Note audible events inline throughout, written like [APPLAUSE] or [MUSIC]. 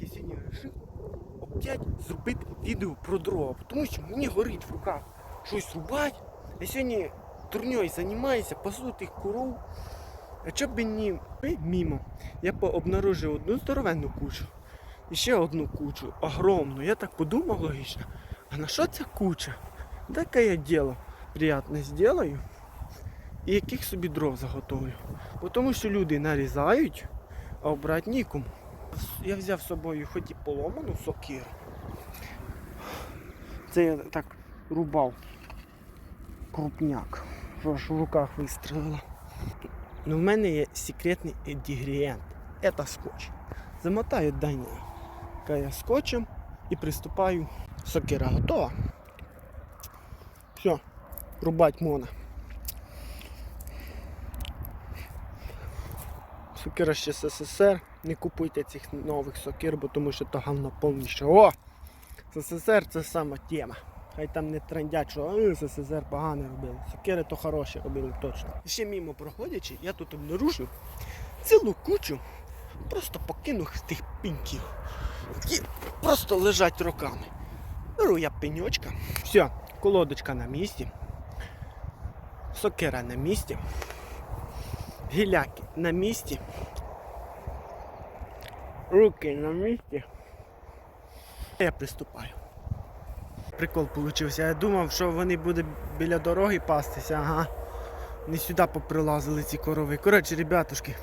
я сьогодні вирішив опять зробити відео про дрова. Тому що мені горить в руках щось рубати. Я сьогодні турньою займаюся, пасу тих коров. А чоб мені мімо, я пообнаружив одну здоровенну кучу. І ще одну кучу, огромну. Я так подумав логічно. А на що ця куча? Дай-ка я діло приятне зроблю і яких собі дров заготовлю. Тому що люди нарізають, а обрати нікому. Я взяв з собою хоч і поломану сокиру. Це я так рубав крупняк. що аж в руках вистрелило. Ну в мене є секретний інгредієнт. Це скотч. Замотаю дання я скотчем і приступаю. Сокира готова. Все, рубать можна. Сокира ще з СССР. Не купуйте цих нових сокир, бо тому що то гавно повніше. О! СССР це сама тема. Хай там не трендять, що «Е, СССР погано робили. Сокири то хороші робили точно. Ще мимо проходячи, я тут обнаружив цілу кучу просто покинув тих піньків. Які просто лежать роками. Беру я пеньочка. Все, колодочка на місці. Сокира на місці. Гіляки на місці. Руки на місці. Я приступаю. Прикол получився. Я думав, що вони будуть біля дороги пастися, ага. Не сюди поприлазили ці корови. Коротше, ребятушки.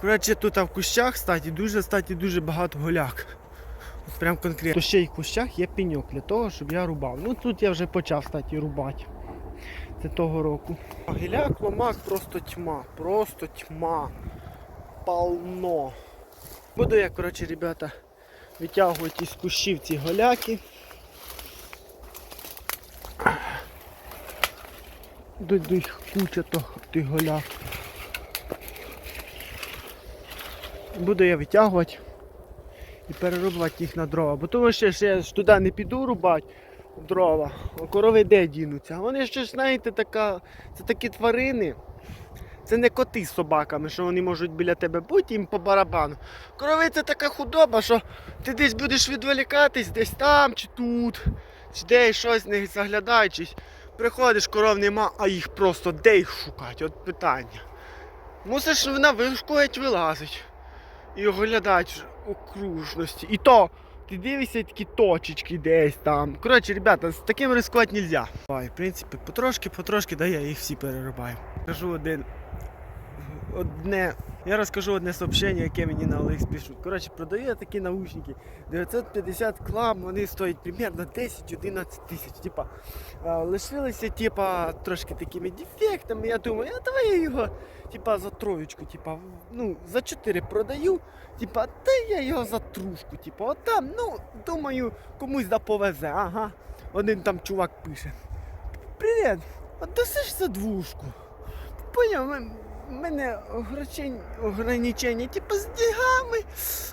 Коротше, тут в кущах, статі, дуже, статі, дуже багато голяк. От Прям конкретно. То ще й в кущах є пеньок для того, щоб я рубав. Ну тут я вже почав статі рубати. Це того року. Гіляк, ломак просто тьма. Просто тьма. Полно. Буду я, коротше, ребята, витягувати із кущів ці голяки. До куча того тих голяк. Буду я витягувати і перерубувати їх на дрова. Бо тому що ще я ж туди не піду рубати дрова, а корови де дінуться. Вони ще знаєте, така, це такі тварини. Це не коти з собаками, що вони можуть біля тебе бути їм по барабану. Корови це така худоба, що ти десь будеш відволікатись, десь там чи тут, чи десь щось не заглядаючись. Приходиш, коров нема, а їх просто де їх шукати? От питання. Мусиш на вишку геть вилазить і оглядати окружності. І то ти дивишся такі точечки десь там. Коротше, ребята, з таким ризикувати не можна. В принципі, потрошки, потрошки, да я їх всі перерубаю. Кажу один. Одне. Я розкажу одне сообщення, яке мені на Олег пишуть. Коротше, продаю я такі наушники. 950 клам, вони стоять примерно 10-11 тисяч. Типа, лишилися типа, трошки такими дефектами. Я думаю, а давай я його типа, за троєчку, типа, ну, за 4 продаю. Типа, та я його за трушку. Типа, от ну, думаю, комусь да повезе. Ага. Один там чувак пише. Привіт, а досиш за двушку? Поняв, м- мене ограничення, типу з деньгами.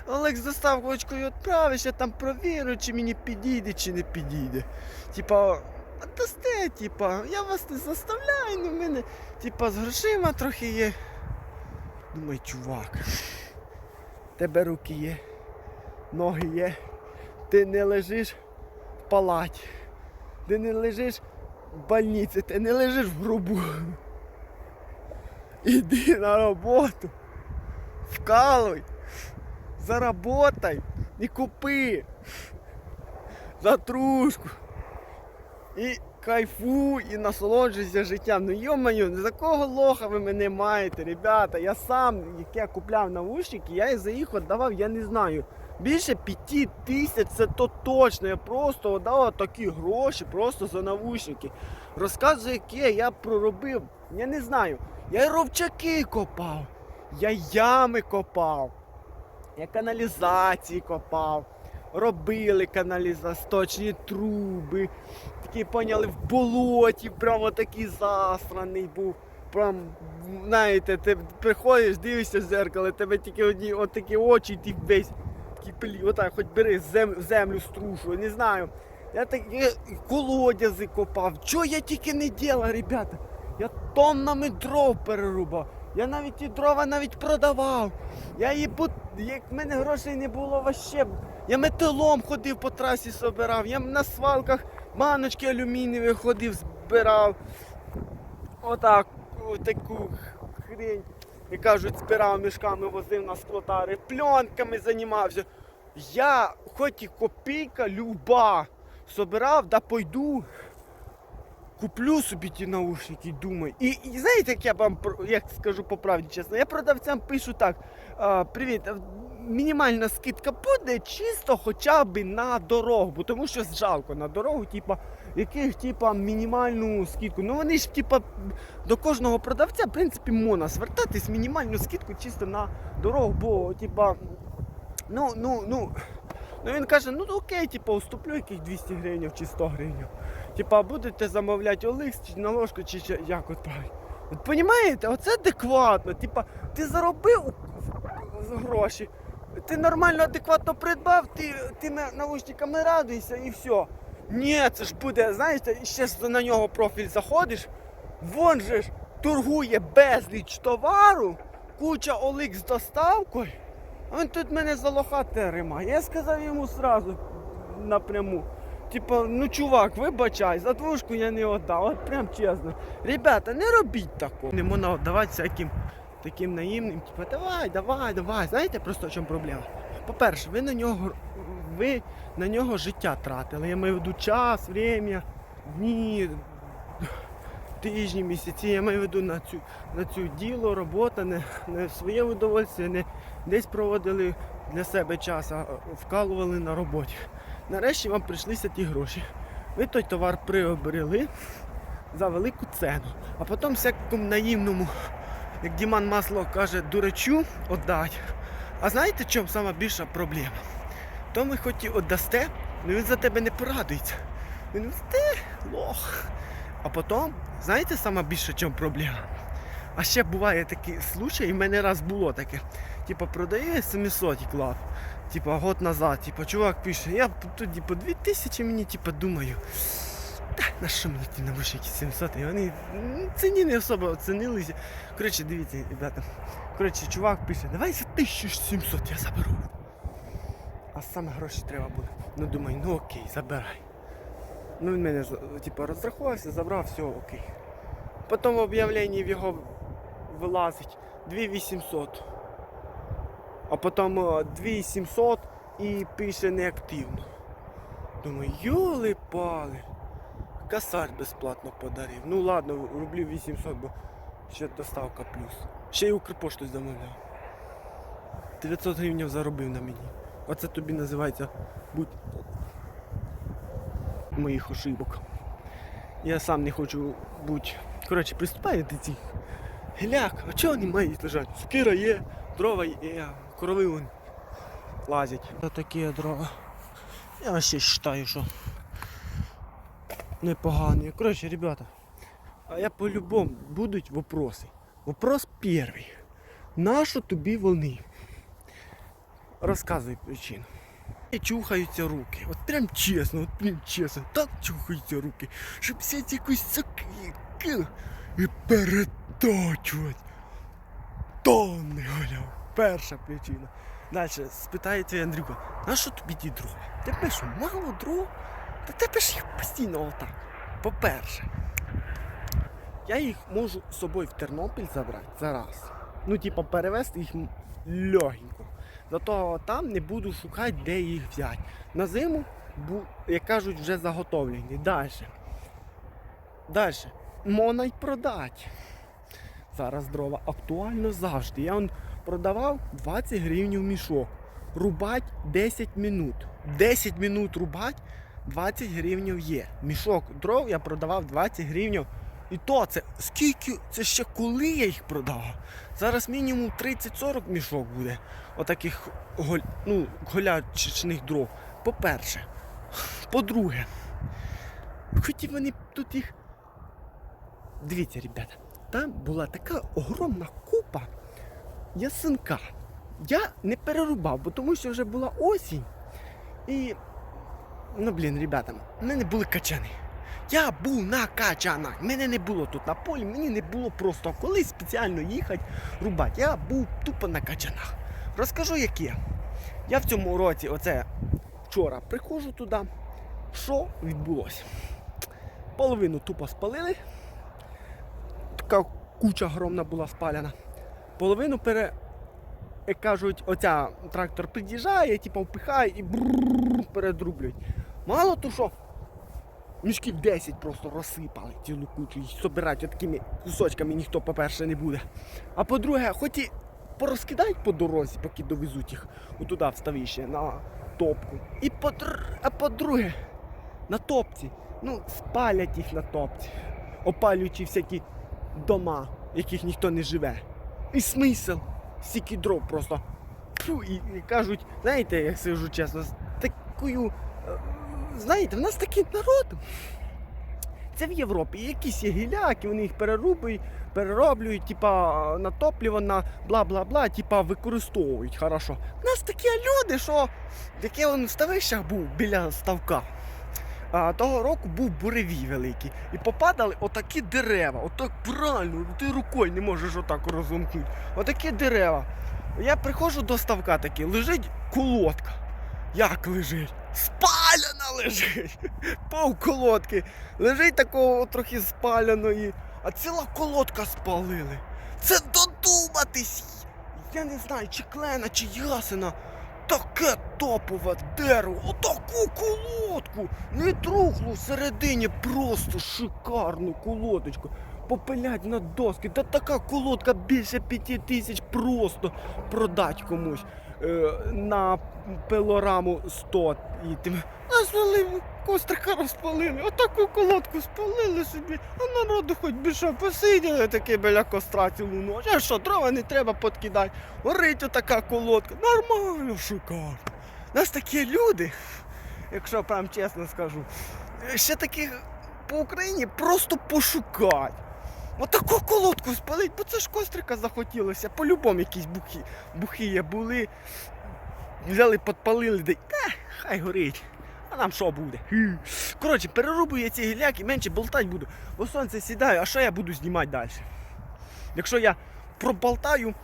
Олег з доставкою відправиш, я там провірю, чи мені підійде, чи не підійде. Типа, дасте, типа, я вас не заставляю, ну в мене, типа, з грошима трохи є. Думаю, чувак, тебе руки є, ноги є, ти не лежиш в палаті, ти не лежиш в больниці, ти не лежиш в грубу. Іди на роботу, вкалуй, заработай і купи за трушку. І кайфуй і насолоджуйся життям. Ну йомаю, за кого лоха ви мене маєте, ребята? Я сам, як я купляв наушники, я за їх віддавав, я не знаю. Більше п'яти тисяч це то точно. Я просто віддав такі гроші просто за наушники. Розказую, яке я проробив. Я не знаю. Я ровчаки копав, я ями копав, я каналізації копав, робили каналізасточні труби. Такі поняли в болоті, прямо такий засраний був. Прям, знаєте, ти приходиш, дивишся в зеркало, тебе тільки одні отакі очі, ти весь такий пилі, отак, хоч бери зем, землю струшу, не знаю. Я такі колодязи копав. Чого я тільки не діла, ребята? Я тоннами дров перерубав. Я навіть ті дрова навіть продавав. Я її пут... як в мене грошей не було вообще. Я металом ходив по трасі собирав. Я на свалках баночки алюмінієві ходив, збирав. Отак, таку хрень. як кажуть, збирав мішками, возив на склотари, пленками займався. Я, хоч і копійка, люба, собирав, да пойду. Куплю собі ті наушники, думаю. І, і знаєте, як я вам як скажу по правді чесно, я продавцям пишу так: а, привіт, мінімальна скидка буде чисто хоча б на дорогу, тому що жалко на дорогу, типа, яких типа мінімальну скидку. Ну вони ж типа до кожного продавця, в принципі, можна звертатись мінімальну скидку чисто на дорогу, бо типа, ну, ну, ну. Ну він каже, ну окей, типа, уступлю яких 200 гривень чи 100 гривень. Типа, будете замовляти Оликс чи на ложку, чи ще як от правильно. От понімаєте, оце адекватно. Типа, ти заробив гроші, ти нормально, адекватно придбав, ти тими наушниками радуйся і все. Ні, це ж буде, знаєте, ще на нього профіль заходиш, вон же ж торгує безліч товару, куча Оликс з доставкою. Він тут мене за лоха терима. Я сказав йому сразу напряму. Типа, ну чувак, вибачай, за двушку я не віддав, от прям чесно. Ребята, не робіть такого. Не можна віддавати всяким таким наївним, типа, давай, давай, давай. Знаєте просто в чому проблема? По-перше, ви на нього ви на нього життя тратили. Я маю в виду час, время, дні, тижні, місяці. Я маю в виду на цю на цю діло, робота, не, не своє удовольствие, не десь проводили для себе час, а вкалували на роботі. Нарешті вам прийшлися ті гроші. Ви той товар приобрели за велику ціну, а потім всякому наївному, як Діман Масло каже, дурачу віддать. А знаєте, в чому сама більша проблема? То ви хоч і віддасте, але він за тебе не порадується. Він ти лох. А потім, знаєте, сама більша в чому проблема? А ще буває такий случай, і в мене раз було таке. Типа продає 700 клав. Типа год назад, типа, чувак пише, я тоді по 2000 мені типа думаю. Та на що мені ті навушники 700? І вони ціні не особо оцінилися. Коротше, дивіться, ребята. Коротше, чувак пише, давай за 1700 я заберу. А саме гроші треба буде. Ну думаю, ну окей, забирай. Ну він мене типа розрахувався, забрав, все окей. Потім в об'явленні в його вилазить 2800. А потім е, 2700 і пише неактивно. Думаю, йоли пали. Косарь безплатно подарив. Ну ладно, рублів 800, бо ще доставка плюс. Ще й Укрпошту замовляв. 900 гривень заробив на мені. Оце тобі називається будь моїх ошибок. Я сам не хочу бути. Коротше, приступаю до цих геляк. А чого вони мають лежати? Сокира є, дрова є, корови вон лазять. Ось такі дрова. Я ще вважаю, що непогані. Коротше, ребята, а я по-любому будуть вопроси. Вопрос перший. Нащо тобі вони? Розказуй причину. І чухаються руки. От прям чесно, от прям чесно, так чухаються руки, щоб взяти якусь сокирку і переточувати. Тонни галяв. Перша причина. Далі спитається Андрюка, на що тобі ті дрова? Тебе що, мало дров? Та тебе ж їх постійно отак. По-перше, я їх можу з собою в Тернопіль забрати зараз. Ну, типа, перевезти їх легенько. Зато там не буду шукати, де їх взяти. На зиму, як кажуть, вже заготовлені. Далі. Далі. Можна й продати. Зараз дрова актуально завжди. Я он продавав 20 гривень мішок. Рубать 10 минут. 10 минут рубать 20 гривень є. Мішок дров я продавав 20 гривень. І то це скільки, це ще коли я їх продавав. Зараз мінімум 30-40 мішок буде. Отаких голь, ну, голячичних дров. По-перше. По-друге, хоч вони тут їх. Дивіться, ребята, там була така огромна купа ясенка. Я не перерубав, бо тому що вже була осінь. І. Ну блін, ребята, в мене були качани. Я був на качанах. Мене не було тут на полі, мені не було просто коли спеціально їхати рубати. Я був тупо на качанах. Розкажу, яке. Я в цьому році, оце вчора, приходжу туди. Що відбулося? Половину тупо спалили. Така куча громна була спалена. Половину пере. Як кажуть, оця трактор під'їжджає, типу впихає і передрублюють. Мало то що мішків 10 просто розсипали цілу кучу і собирати такими кусочками ніхто, по-перше, не буде. А по-друге, хоч і порозкидають по дорозі, поки довезуть їх отуди в на топку. І по, а по-друге, на топці. Ну, спалять їх на топці, опалюючи всякі дома, в яких ніхто не живе. І смисл, стільки дров просто. Фу, і, і кажуть, знаєте, як скажу чесно, з такою. е, Знаєте, в нас такий народ. Це в Європі. Якісь є гіляки, вони їх перерубують, перероблюють, типа на топливо, на бла-бла-бла, типа використовують хорошо. У нас такі люди, що яке он в ставищах був біля ставка. А, того року був буревій великий. І попадали отакі дерева. Отак правильно, ти рукою не можеш отак розомкнути. Отакі дерева. Я приходжу до ставка такий, лежить колодка. Як лежить? Спалена лежить! [LAUGHS] Пов колодки. Лежить такого трохи спаленої, а ціла колодка спалили. Це додуматись! Я не знаю, чи клена, чи ясена. Таке топове дерево, отаку колодку, не трухлу всередині, просто шикарну колодочку. Попилять на доски, та така колодка більше п'яти тисяч просто продать комусь на пилораму 100 і тим. А спалили, кострика розпалили, отаку колодку спалили собі, а народу хоч би що посиділи таке біля костра цілу ніч. А що, дрова не треба подкидати. Горить отака колодка. Нормально, шикарно. Нас такі люди, якщо прям чесно скажу, ще таких по Україні просто пошукать. Отаку колодку спалить, бо це ж кострика захотілося. По-любому якісь бухи, бухи були. Взяли, підпалили, де та, хай горить. А нам що буде? Коротше, перерубую я ці гіляки, менше болтать буду. Бо сонце сідає, а що я буду знімати далі? Якщо я проболтаю,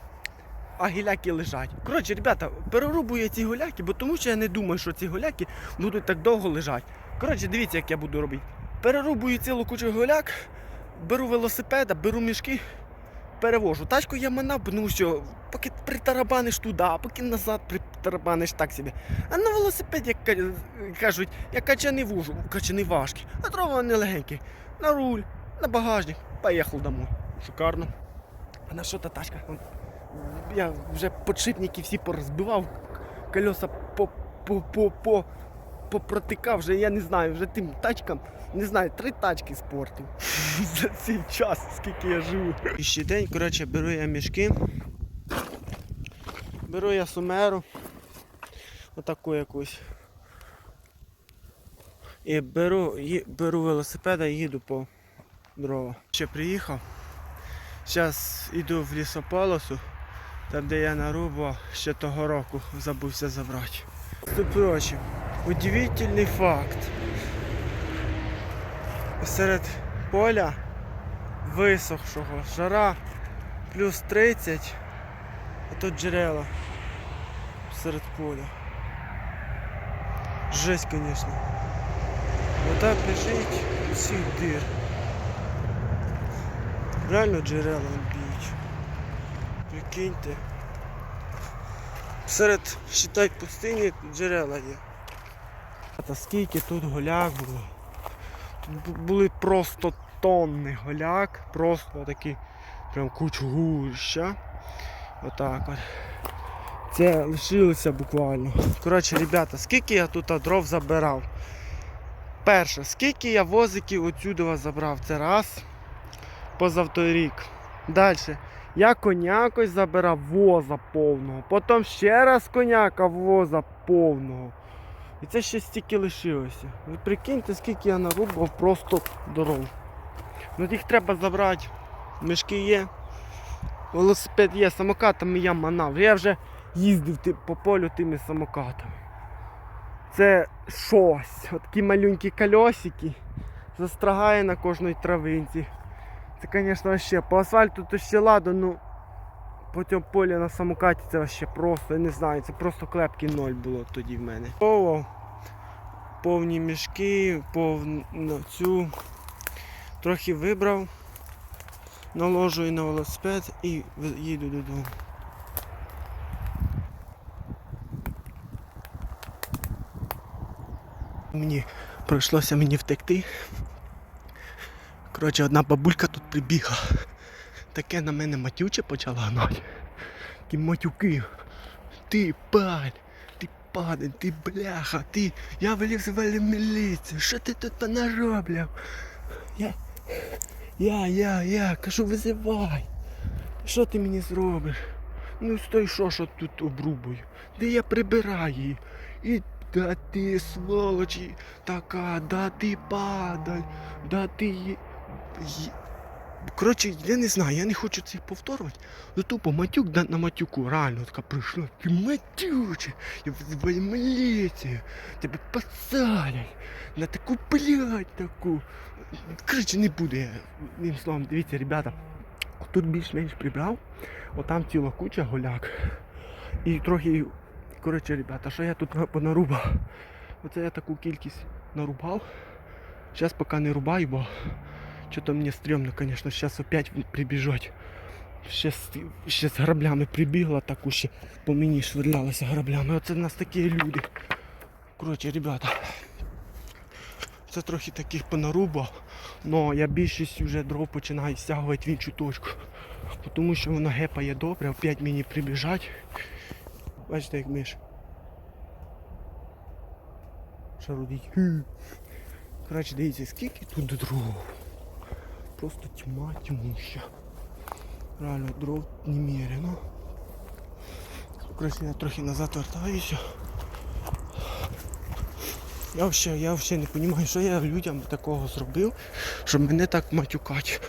а гіляки лежать. Коротше, ребята, перерубую я ці гуляки, бо тому що я не думаю, що ці гуляки будуть так довго лежати. Коротше, дивіться, як я буду робити. Перерубую цілу кучу гуляк, беру велосипеда, беру мішки, перевожу. Тачку я манав, тому що поки притарабаниш туди, а поки назад притарабаниш так собі. А на велосипеді, як кажуть, я качаний вужу, качаний важкий, а дрова вони легенькі. На руль, на багажник, поїхав домой. Шикарно. А на що та тачка? Я вже подшипники всі порозбивав, колеса по, по, по, по, попротикав, вже я не знаю, вже тим тачкам, не знаю, три тачки спортив [LAUGHS] за цей час, скільки я живу. І ще день, коротше, беру я мішки, беру я сумеру, отаку якусь. І беру, ї- беру велосипеда і їду по дрова. Ще приїхав. Зараз йду в лісополосу, там де я нарубав ще того року, забувся забрати. Между прочим, удивительний факт. Серед поля висохшого жара плюс 30, а тут джерела серед поля. Жесть, конечно. Вода біжить у всіх дир. Реально джерела б'ють. Прикиньте. Серед, считай, пустині джерела є. Та скільки тут голяк було. Тут були просто тонни голяк, просто такі прям кучгуща. Отак от. Це лишилося буквально. Коротше, ребята, скільки я тут дров забирав? Перше, скільки я возиків отсюди забрав? Це раз позавторік. Далі. Я конякось забирав воза повного. Потім ще раз коняка воза повного. І це ще стільки лишилося. Ви прикиньте, скільки я нарубав просто дорог. Ну їх треба забрати. Мішки є. Велосипед є, самокатами я манав. Я вже їздив по полю тими самокатами. Це щось. Такі малюнькі кольосики. застрагає на кожній травинці. Це, звісно, ще по асфальту то ще ладно, ну по цьому полі на самокаті це ще просто, я не знаю, це просто клепки ноль було тоді в мене. О, повні мішки, повну цю. Трохи вибрав, наложую на велосипед і їду додому. Мені прийшлося мені втекти. Коротше, одна бабулька тут прибігла. Таке на мене матюче почала гнати. Такі матюки. Ти падь, ти падень, ти бляха, ти. Я велів звали міліцію. Що ти тут понаробляв? Я. Я, я, я, кажу, визивай. Що ти мені зробиш? Ну стой, що що тут обрубую? Де я прибираю її? І да ти сволочі така, да ти падаль, да ти. Коротше, я не знаю, я не хочу це повторювати. Ну тупо матюк да, на матюку, реально така прийшла. Ти матюче, я визиваю міліцію, тебе посадять на таку блядь таку. Коротше, не буде. я. Словом, дивіться, ребята, тут більш-менш прибрав, отам ціла куча голяк. І трохи, коротше, ребята, що я тут понарубав? Оце я таку кількість нарубав. Зараз поки не рубаю, бо що-то мені стрьомно, звісно, зараз опять прибіжать. Ще, ще з граблями прибігла, таку ще по мені швирлялася граблями. Оце в нас такі люди. Коротше, ребята. Це трохи таких понарубав, але я більшість вже дров починаю стягувати в іншу точку. Тому що воно гепає добре, опять мені прибіжать. Бачите, як миш. Шарудить. Коротше, дивіться, скільки тут дров. Просто тьма тьмуща. Реально дров немерено. Коротше, я трохи назад вертаюся. Я взагалі, я взагалі не розумію, що я людям такого зробив, щоб мене так матюкати.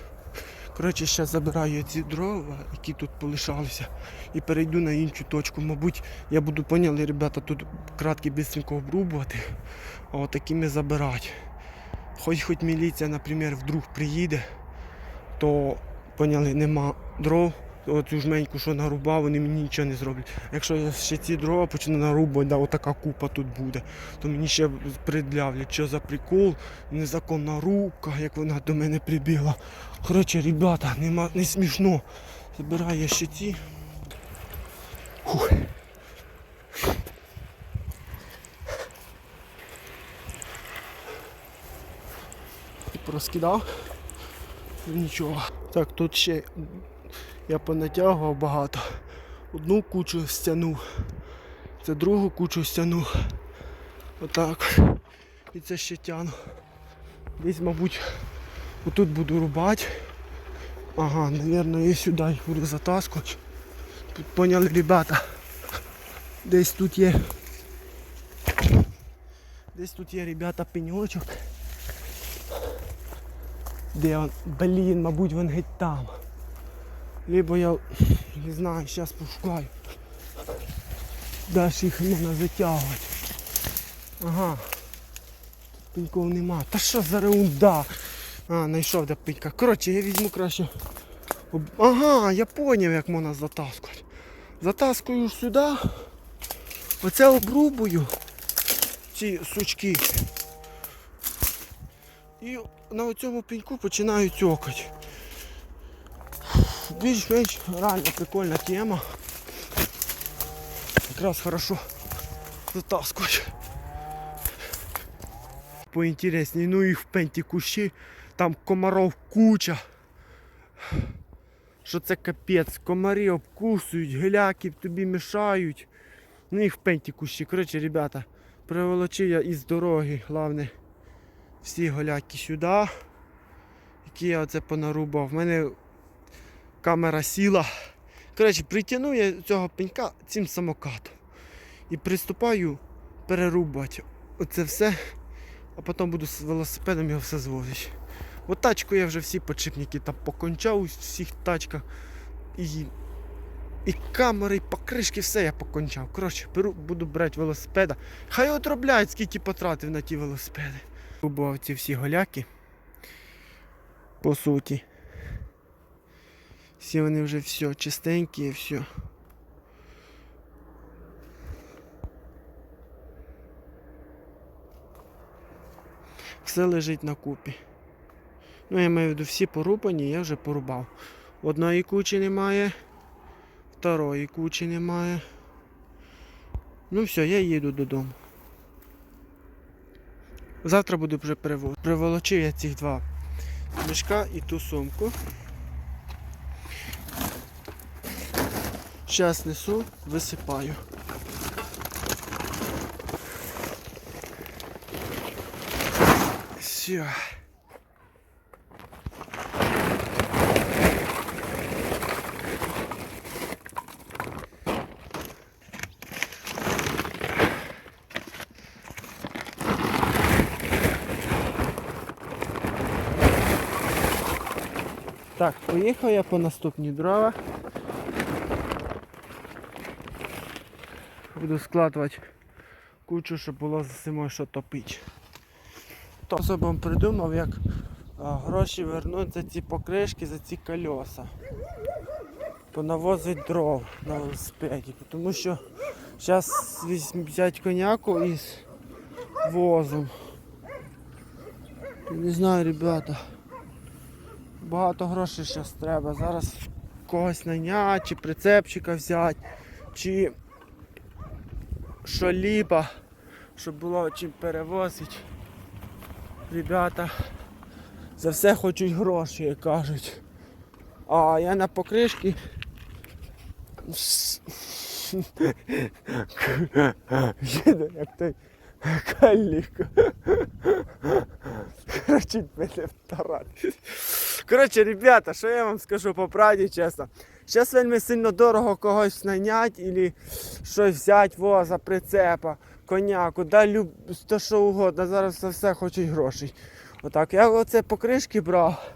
Коротше, зараз забираю ці дрова, які тут полишалися, і перейду на іншу точку. Мабуть, я буду поняли, ребята, тут кратки бистренько обрубувати, а от такими забирати. Хоч хоч міліція, наприклад, вдруг приїде, то поняли, нема дров, то цю жменьку, що нарубав, вони мені нічого не зроблять. Якщо я ще ці дрова почну нарубувати, да, отака купа тут буде, то мені ще пред'являть, що за прикол, незаконна рубка, як вона до мене прибігла. Коротше, ребята, нема, не смішно. Забираю я ще ці. Фух. Розкидав. Нічого. Так, тут ще я понатягував багато. Одну кучу стягнув. Це другу кучу стягнув. Отак. І це ще тяну. Десь, мабуть, отут буду рубати. Ага, мабуть, я сюди буду затаскувати. Тут поняли, ребята. Десь тут є. Десь тут є, ребята, пеньочок. Де он? Блін, мабуть, він геть там. Либо я не знаю, зараз пошукаю. Далі їх можна затягувати. Ага. Тут пеньков нема. Та що за реунда? А, знайшов де пенька. Коротше, я візьму краще. Ага, я зрозумів, як можна затаскувати. Затаскую сюди. Оце обрубую ці сучки. І на цьому пеньку починаю цьокати. Більш-менш реально прикольна тема. Якраз хорошо затаскувати. Поінтересні, ну їх в пенті кущі, там комаров куча. Що це капець, комарі обкусують, геляки тобі мішають. Ну їх в пенті кущі. Коротше, ребята, приволочив я із дороги, головне, всі голяки сюди, які я оце понарубав. В мене камера сіла. Коротше, притягну я цього пенька цим самокатом. І приступаю перерубати оце все, а потім буду з велосипедом його все звозити. От тачку я вже всі подшипники там покончав у всіх тачках. І, і камери, і покришки, все я покончав. Коротше, беру, буду брати велосипеда. Хай отробляють, скільки потратив на ті велосипеди. Рубав ці всі голяки. По суті. Всі вони вже все, чистенькі і все. Все лежить на купі. Ну, я маю в виду всі порубані, я вже порубав. Одної кучі немає, второї кучі немає. Ну все, я їду додому. Завтра буду вже перевозити. Приволочив я цих два мішка і ту сумку. Зараз несу, висипаю. Все. Так, поїхав я по наступні дрова. Буду складувати кучу, щоб було за зимою що топити. То особом придумав, як гроші вернути за ці покришки, за ці колеса. Понавозить дров на велосипеді. Тому що зараз взяти коняку із возом. Не знаю, ребята. Багато грошей зараз треба. Зараз когось найняти, чи прицепчика взяти, чи що-либо, щоб було чим перевозити. Ребята за все хочуть гроші, як кажуть. А я на покришки. Їду, як той каліка. Короче, мене втарати. Коротше, ребята, що я вам скажу по правді, чесно. Зараз вельми сильно дорого когось найняти або щось взяти воза, прицепа, коняку, да люб... то що угодно. Зараз за все хочуть грошей. Отак. Я оце покришки брав.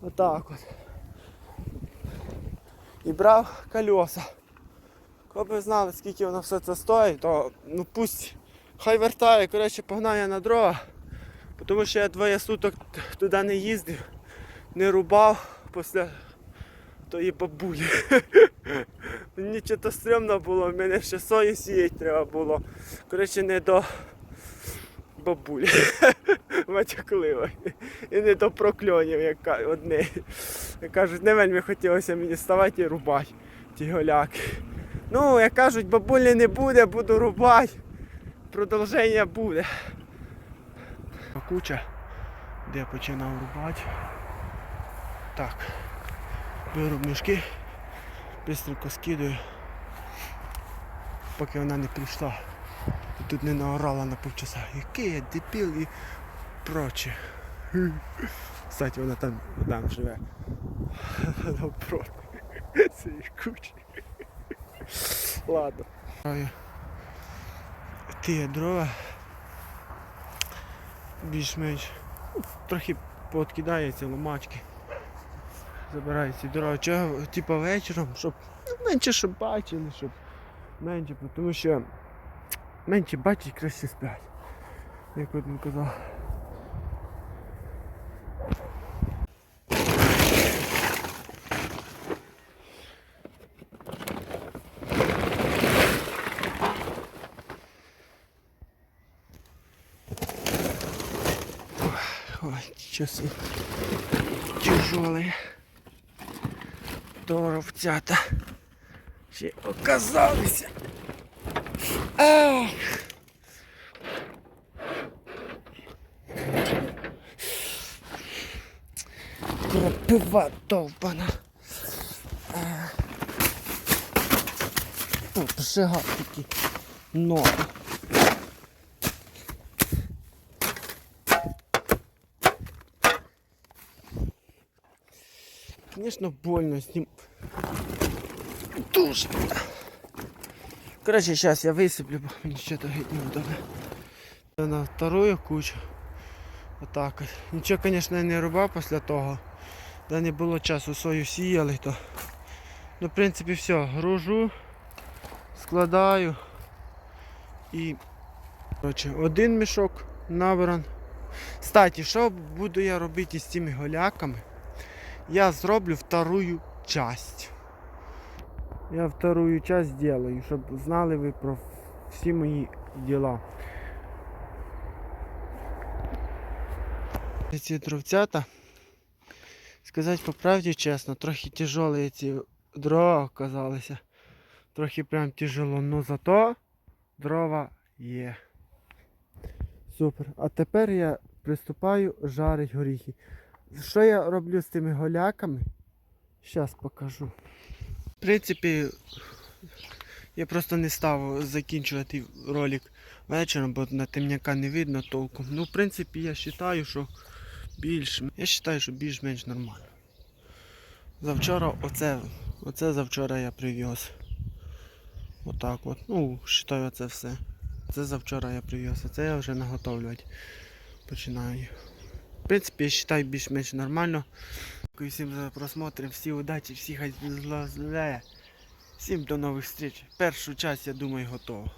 Отак от. І брав колеса. Коли б знали, скільки воно все це стоїть, то ну пусть хай вертає. Коротше, погнав я на дрова. Тому що я двоє суток туди не їздив, не рубав після тої бабулі. [LAUGHS] Мені чого стрімно було, в мене ще сої сіяти треба було. Коротше, не до бабулі. [LAUGHS] Матякливо. І не до прокльонів, як одне. Кажуть, не вельми хотілося мені ставати і рубати ті голяки. Ну, як кажуть, бабулі не буде, буду рубати. Продовження буде. Куча, де починав рубати. Так. Беру мішки, бистренько скидаю, поки вона не прийшла. І тут не наорала на півчаса. Який я дебіл і проче. Кстати, вона там, там живе. Напроти. Цієї кучі. Ладно. Ті дрова більш-менш трохи пооткидається ломачки. Забираю ці дрова. Чого, типу вечором, щоб менше щоб бачили, щоб менше, тому що менше бачать, краще сплять. Як один казав. Ой, часы тяжелые. Доровцята. Ще оказалися. Ах. Кропива довбана. Тут жига такі ноги. Конечно, больно с ним. Дуже. Короче, сейчас я высыплю, мені что-то геть неудобно. На вторую кучу. Отак. от. Нічого, звісно, не рубав після того. Да не було часу сою сіяли, то. Ну, в принципі, все. Гружу, складаю. І короче, один мішок набран. Кстати, що буду я робити з цими голяками? Я зроблю вторую часть. Я вторую часть сделаю, щоб знали ви про всі мої діла. Ці дровцята, сказати по правді чесно, трохи тяжелі ці дрова оказалися. Трохи прям тяжело, но зато дрова є. Супер. А тепер я приступаю жарить горіхи. Що я роблю з тими голяками? Зараз покажу. В принципі, я просто не став закінчувати ролик вечором, бо на темняка не видно толком. Ну, в принципі, я вважаю, що більш. Я вважаю, що більш-менш нормально. Завчора оце, оце завчора я привіз. Отак от. Ну, вважаю, це все. Це завчора я привіз, а це я вже наготовлювати починаю. В принципі, я вважаю більш-менш нормально. Дякую всім за просмотр, всі удачі, всіх зла. Всім до нових зустріч. Першу часть, я думаю, готово.